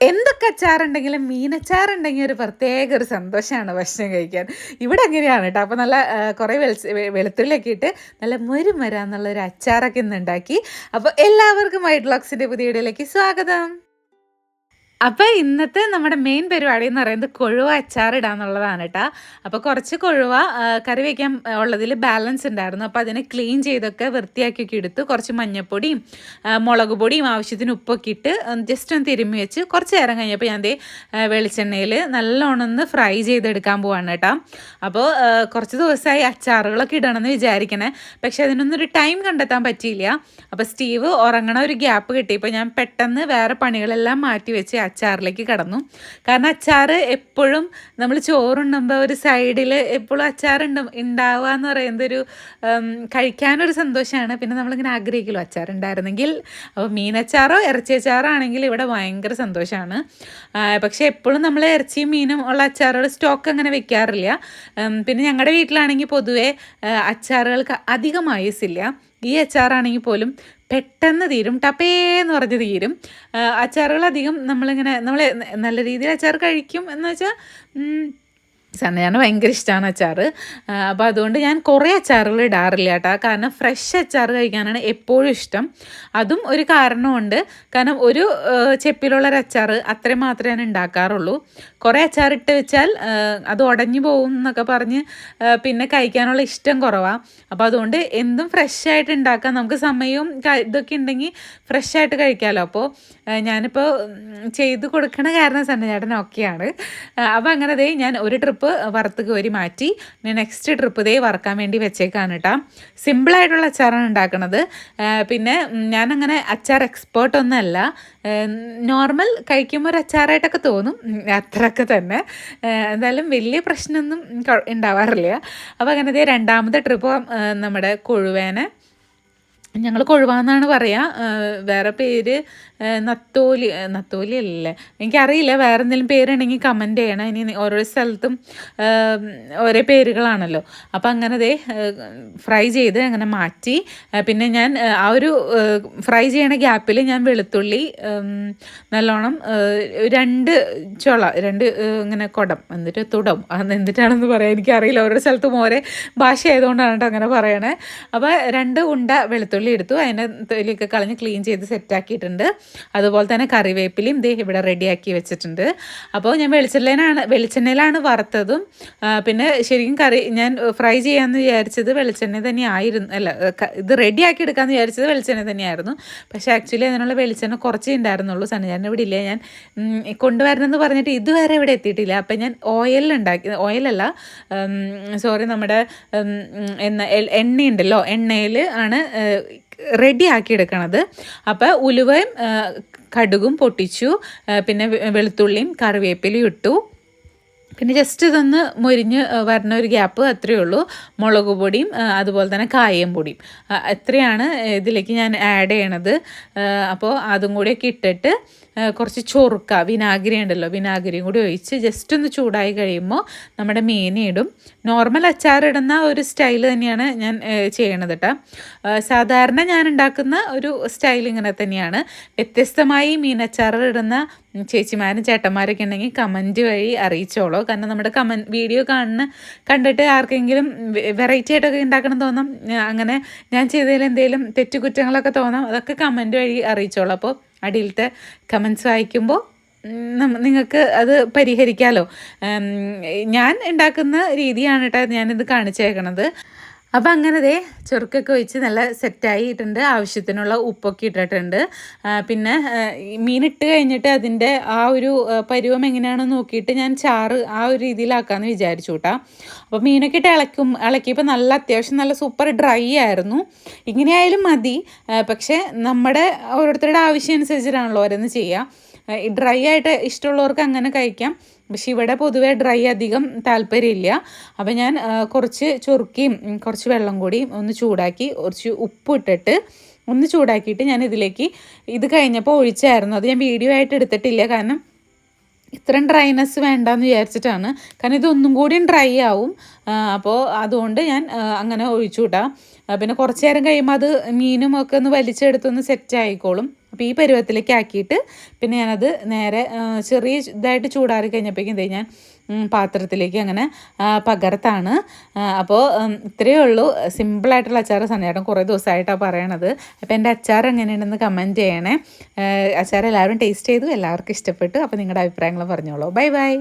എന്തൊക്കെ അച്ചാറുണ്ടെങ്കിലും മീനച്ചാറുണ്ടെങ്കിൽ ഒരു പ്രത്യേക ഒരു സന്തോഷമാണ് ഭക്ഷണം കഴിക്കാൻ. ഇവിടെ അങ്ങനെയാണ് കേട്ടോ. അപ്പോൾ നല്ല കുറേ വെളിച്ച വെ- വെളുത്തുള്ളിയൊക്കെ ഇട്ട് നല്ല മുരുമര എന്നുള്ളൊരു അച്ചാറൊക്കെ ഇന്ന് ഉണ്ടാക്കി. അപ്പോൾ എല്ലാവർക്കും വൈറ്റ് ബ്ലോഗ്സിന്റെ പുതിയ വീഡിയോയിലേക്ക് സ്വാഗതം. അപ്പോൾ ഇന്നത്തെ നമ്മുടെ മെയിൻ പരിപാടി എന്ന് പറയുന്നത് കൊഴുവ അച്ചാറിടാന്നുള്ളതാണ് കേട്ടോ അപ്പോൾ കുറച്ച് കൊഴുവ കറി വയ്ക്കാൻ ഉള്ളതിൽ ബാലൻസ് ഉണ്ടായിരുന്നു. അപ്പോൾ അതിനെ ക്ലീൻ ചെയ്തൊക്കെ വൃത്തിയാക്കിയൊക്കെ എടുത്ത്. കുറച്ച് മഞ്ഞപ്പൊടിയും മുളക് പൊടിയും ആവശ്യത്തിന് ഉപ്പൊക്കെ ഇട്ട് ജസ്റ്റ് ഒന്ന് തിരുമ്മി വെച്ച് കുറച്ച് നേരം കഴിഞ്ഞപ്പോൾ ഞാൻ ദേ വെളിച്ചെണ്ണയിൽ നല്ലോണം ഒന്ന് ഫ്രൈ ചെയ്തെടുക്കാൻ പോവാണ് കേട്ടോ അപ്പോൾ കുറച്ച് ദിവസമായി അച്ചാറുകളൊക്കെ ഇടണമെന്ന് വിചാരിക്കണേ. പക്ഷെ അതിനൊന്നൊരു ടൈം കണ്ടെത്താൻ പറ്റിയില്ല. അപ്പോൾ സ്റ്റീവ് ഉറങ്ങണ ഒരു ഗ്യാപ്പ് കിട്ടി. ഇപ്പോൾ ഞാൻ പെട്ടെന്ന് വേറെ പണികളെല്ലാം മാറ്റി വെച്ച് അച്ചാറിലേക്ക് കടന്നു. കാരണം അച്ചാർ എപ്പോഴും നമ്മൾ ചോറുണ്ടുമ്പോൾ ഒരു സൈഡിൽ എപ്പോഴും അച്ചാർ ഉണ്ട് ഉണ്ടാവുക എന്ന് പറയുന്നത് ഒരു കഴിക്കാനൊരു സന്തോഷമാണ് പിന്നെ നമ്മളിങ്ങനെ ആഗ്രഹിക്കുമല്ലോ അച്ചാർ ഉണ്ടായിരുന്നെങ്കിൽ അപ്പോൾ മീനച്ചാറോ ഇറച്ചി അച്ചാറോ ആണെങ്കിൽ ഇവിടെ ഭയങ്കര സന്തോഷമാണ് പക്ഷേ എപ്പോഴും നമ്മൾ ഇറച്ചിയും മീനും ഉള്ള അച്ചാറുകൾ സ്റ്റോക്ക് അങ്ങനെ വെക്കാറില്ല. പിന്നെ ഞങ്ങളുടെ വീട്ടിലാണെങ്കിൽ പൊതുവേ അച്ചാറുകൾക്ക് അധികം ആയുസില്ല ഈ അച്ചാറാണെങ്കിൽ പോലും പെട്ടെന്ന് തീരും ടപ്പേന്ന് പറഞ്ഞ് തീരും. അച്ചാറുകൾ അധികം നമ്മളിങ്ങനെ നമ്മൾ നല്ല രീതിയിൽ അച്ചാർ കഴിക്കും എന്ന് വെച്ചാൽ സണ്ണയാണ് ഭയങ്കര ഇഷ്ടമാണ് അച്ചാർ. അപ്പോൾ അതുകൊണ്ട് ഞാൻ കുറേ അച്ചാറുകൾ ഇടാറില്ല കേട്ടോ. കാരണം ഫ്രഷ് അച്ചാർ കഴിക്കാനാണ് എപ്പോഴും ഇഷ്ടം. അതും ഒരു കാരണമുണ്ട് കാരണം ഒരു ആ, ചെപ്പിലുള്ളൊരു അച്ചാർ അത്രയും മാത്രമേ ഞാൻ ഉണ്ടാക്കാറുള്ളൂ. കുറേ അച്ചാർ ഇട്ട് വെച്ചാൽ അത് ഉടഞ്ഞു പോകും എന്നൊക്കെ പറഞ്ഞ് പിന്നെ കഴിക്കാനുള്ള ഇഷ്ടം കുറവാണ് അപ്പോൾ അതുകൊണ്ട് എന്തും ഫ്രഷ് ആയിട്ട് ഉണ്ടാക്കാൻ നമുക്ക് സമയവും ഇതൊക്കെ ഉണ്ടെങ്കിൽ ഫ്രഷ് ആയിട്ട് കഴിക്കാമല്ലോ അപ്പോൾ ഞാനിപ്പോൾ ചെയ്ത് കൊടുക്കണ കാരണം സന്നചേട്ടൻ ഓക്കെയാണ് അപ്പോൾ അങ്ങനെ ദേ ഞാൻ ഒരു ട്രിപ്പ് വറുത്ത് കോരി മാറ്റി. ഞാൻ നെക്സ്റ്റ് ട്രിപ്പ് ഇതേ വറക്കാൻ വേണ്ടി വെച്ചേക്കാണ് കേട്ടോ സിമ്പിളായിട്ടുള്ള അച്ചാറാണ് ഉണ്ടാക്കുന്നത് പിന്നെ ഞാനങ്ങനെ അച്ചാർ എക്സ്പേർട്ടൊന്നുമല്ല നോർമൽ കഴിക്കുമ്പോൾ ഒരു അച്ചാറായിട്ടൊക്കെ തോന്നും. അത്രയൊക്കെ തന്നെ. എന്തായാലും വലിയ പ്രശ്നമൊന്നും ഉണ്ടാവാറില്ല. അപ്പോൾ അങ്ങനെ ഇതേ രണ്ടാമത്തെ ട്രിപ്പ് നമ്മുടെ കൊഴുവേനെ. ഞങ്ങൾ കൊഴുവാന്നാണ് പറയുക വേറെ പേര് നത്തോലി നത്തോലി അല്ലേ എനിക്കറിയില്ല വേറെ എന്തെങ്കിലും പേരുണ്ടെങ്കിൽ കമന്റ് ചെയ്യണം. ഇനി ഓരോ സ്ഥലത്തും ഓരോ പേരുകളാണല്ലോ. അപ്പോൾ അങ്ങനെ ദേ ഫ്രൈ ചെയ്ത് അങ്ങനെ മാറ്റി. പിന്നെ ഞാൻ ആ, ഒരു ഫ്രൈ ചെയ്യണ ഗ്യാപ്പിൽ ഞാൻ വെളുത്തുള്ളി നല്ലോണം രണ്ട് ചുള രണ്ട് ഇങ്ങനെ കുടം എന്നിട്ട് തുടം. എന്നിട്ടാണെന്ന് എന്തിട്ടാണെന്ന് പറയാം എനിക്കറിയില്ല. ഓരോ സ്ഥലത്തും ഓരോ ഭാഷ ആയതുകൊണ്ടാണ് അങ്ങനെ പറയണേ. അപ്പോൾ രണ്ട് ഉണ്ട വെളുത്തുള്ളി എടുത്തു. അതിന്റെ തൊലിയൊക്കെ കളഞ്ഞ് ക്ലീൻ ചെയ്ത് സെറ്റാക്കിയിട്ടുണ്ട് അതുപോലെ തന്നെ കറിവേപ്പിലയും ദേ ഇവിടെ റെഡിയാക്കി വെച്ചിട്ടുണ്ട്. അപ്പോൾ ഞാൻ വെളിച്ചെണ്ണയിലാണ് വെളിച്ചെണ്ണയിലാണ് വറുത്തതും. പിന്നെ ശരിക്കും കറി ഞാൻ ഫ്രൈ ചെയ്യാമെന്ന് വിചാരിച്ചത് വെളിച്ചെണ്ണ തന്നെ ആയിരുന്നു അല്ല ഇത് റെഡിയാക്കി എടുക്കാമെന്ന് വിചാരിച്ചത് വെളിച്ചെണ്ണ തന്നെയായിരുന്നു. പക്ഷേ ആക്ച്വലി അതിനുള്ള വെളിച്ചെണ്ണ കുറച്ചേ ഉണ്ടായിരുന്നുള്ളൂ സണ്ണജാൻ ഇവിടെ ഇല്ല. ഞാൻ കൊണ്ടുവരണമെന്ന് പറഞ്ഞിട്ട് ഇതുവരെ ഇവിടെ എത്തിയിട്ടില്ല. അപ്പം ഞാൻ ഓയിലുണ്ടാക്കി ഓയിലല്ല സോറി നമ്മുടെ എൽ- എണ്ണയുണ്ടല്ലോ എണ്ണയിൽ ആണ് റെഡി ആക്കി എടുക്കണത് അപ്പോൾ ഉലുവയും കടുകും പൊട്ടിച്ചു പിന്നെ വെളുത്തുള്ളിയും കറിവേപ്പിലയും ഇട്ടു. പിന്നെ ജസ്റ്റ് ഇതൊന്ന് മൊരിഞ്ഞ് വരുന്ന ഒരു ഗ്യാപ്പ് അത്രയേ ഉള്ളൂ. മുളക് പൊടിയും അതുപോലെ തന്നെ കായം പൊടിയും. എത്രയാണ് ഇതിലേക്ക് ഞാൻ ആഡ് ചെയ്യണത്. അപ്പോൾ അതും കൂടിയൊക്കെ ഇട്ടിട്ട് കുറച്ച് ചൊറുക്ക വിനാഗിരി ഉണ്ടല്ലോ വിനാഗിരിയും കൂടി ഒഴിച്ച് ജസ്റ്റ് ഒന്ന് ചൂടായി കഴിയുമ്പോൾ നമ്മുടെ മീനിടും നോർമൽ അച്ചാറിടുന്ന ഒരു സ്റ്റൈൽ തന്നെയാണ് ഞാൻ ചെയ്യണത് കേട്ടോ സാധാരണ ഞാൻ ഉണ്ടാക്കുന്ന ഒരു സ്റ്റൈൽ ഇങ്ങനെ തന്നെയാണ്. വ്യത്യസ്തമായി മീനച്ചാറിടുന്ന ചേച്ചിമാരും ചേട്ടന്മാരൊക്കെ ഉണ്ടെങ്കിൽ കമന്റ് വഴി അറിയിച്ചോളൂ. കാരണം നമ്മുടെ കമൻ വീഡിയോ കാണുന്ന കണ്ടിട്ട് ആർക്കെങ്കിലും വെറൈറ്റി ആയിട്ടൊക്കെ ഉണ്ടാക്കണം തോന്നാം. അങ്ങനെ ഞാൻ ചെയ്തതിൽ എന്തെങ്കിലും തെറ്റുകുറ്റങ്ങളൊക്കെ തോന്നാം. അതൊക്കെ കമന്റ് വഴി അറിയിച്ചോളൂ. അപ്പോൾ അടിയിലത്തെ കമൻസ് വായിക്കുമ്പോൾ നിങ്ങൾക്ക് അത് പരിഹരിക്കാമല്ലോ ഞാൻ ഉണ്ടാക്കുന്ന രീതിയാണ് കേട്ടോ ഞാനിത് കാണിച്ചേക്കണത്. അപ്പോൾ അങ്ങനെ ദേ ചെറുക്കൊക്കെ വെച്ച് നല്ല സെറ്റായിട്ടുണ്ട്. ആവശ്യത്തിനുള്ള ഉപ്പൊക്കെ ഇട്ടിട്ടുണ്ട്. പിന്നെ മീനിട്ട് കഴിഞ്ഞിട്ട് അതിന്റെ ആ ഒരു പരുവം എങ്ങനെയാണെന്ന് നോക്കിയിട്ട് ഞാൻ ചാറ് ആ ഒരു രീതിയിലാക്കാമെന്ന് വിചാരിച്ചു കേട്ടോ അപ്പോൾ മീനൊക്കെ ഇട്ട് ഇളക്കും ഇളക്കിയപ്പോൾ നല്ല അത്യാവശ്യം നല്ല സൂപ്പർ ഡ്രൈ ആയിരുന്നു. ഇങ്ങനെയായാലും മതി. പക്ഷേ നമ്മുടെ ഓരോരുത്തരുടെ ആവശ്യം അനുസരിച്ചിട്ടാണല്ലോ ഓരോന്ന് ചെയ്യുക ഡ്രൈ ആയിട്ട് ഇഷ്ടമുള്ളവർക്ക് അങ്ങനെ കഴിക്കാം. പക്ഷെ ഇവിടെ പൊതുവേ ഡ്രൈ അധികം താല്പര്യമില്ല. അപ്പം ഞാൻ കുറച്ച് ചൊറുക്കിയും കുറച്ച് വെള്ളം കൂടി ഒന്ന് ചൂടാക്കി കുറച്ച് ഉപ്പ് ഇട്ടിട്ട് ഒന്ന് ചൂടാക്കിയിട്ട് ഞാൻ ഇതിലേക്ക് ഇത് കഴിഞ്ഞപ്പോൾ ഒഴിച്ചായിരുന്നു. അത് ഞാൻ വീഡിയോ ആയിട്ട് എടുത്തിട്ടില്ല. കാരണം ഇത്രയും ഡ്രൈനെസ് വേണ്ടെന്ന് വിചാരിച്ചിട്ടാണ്. കാരണം ഇതൊന്നും കൂടിയും ഡ്രൈ ആവും. അപ്പോൾ അതുകൊണ്ട് ഞാൻ അങ്ങനെ ഒഴിച്ചു കൂട്ടാം പിന്നെ കുറച്ച് നേരം കഴിയുമ്പോൾ അത് മീനും ഒക്കെ ഒന്ന് വലിച്ചെടുത്തൊന്ന് സെറ്റ് ആയിക്കോളും. അപ്പോൾ ഈ പരുവത്തിലേക്ക് ആക്കിയിട്ട് പിന്നെ ഞാനത് നേരെ ചെറിയ ഇതായിട്ട് ചൂടാറി കഴിഞ്ഞപ്പോഴേക്കും ഞാൻ പാത്രത്തിലേക്ക് അങ്ങനെ പകർത്താണ്. അപ്പോൾ ഇത്രയേ ഉള്ളൂ. സിമ്പിളായിട്ടുള്ള അച്ചാർ സന്നേട്ടം കുറേ ദിവസമായിട്ടാണ് പറയണത്. അപ്പോൾ എന്റെ അച്ചാർ എങ്ങനെയുണ്ടെന്ന് കമന്റ് ചെയ്യണേ. അച്ചാർ എല്ലാവരും ടേസ്റ്റ് ചെയ്തു എല്ലാവർക്കും ഇഷ്ടപ്പെട്ടു. അപ്പോൾ നിങ്ങളുടെ അഭിപ്രായങ്ങൾ പറഞ്ഞോളൂ. Bye bye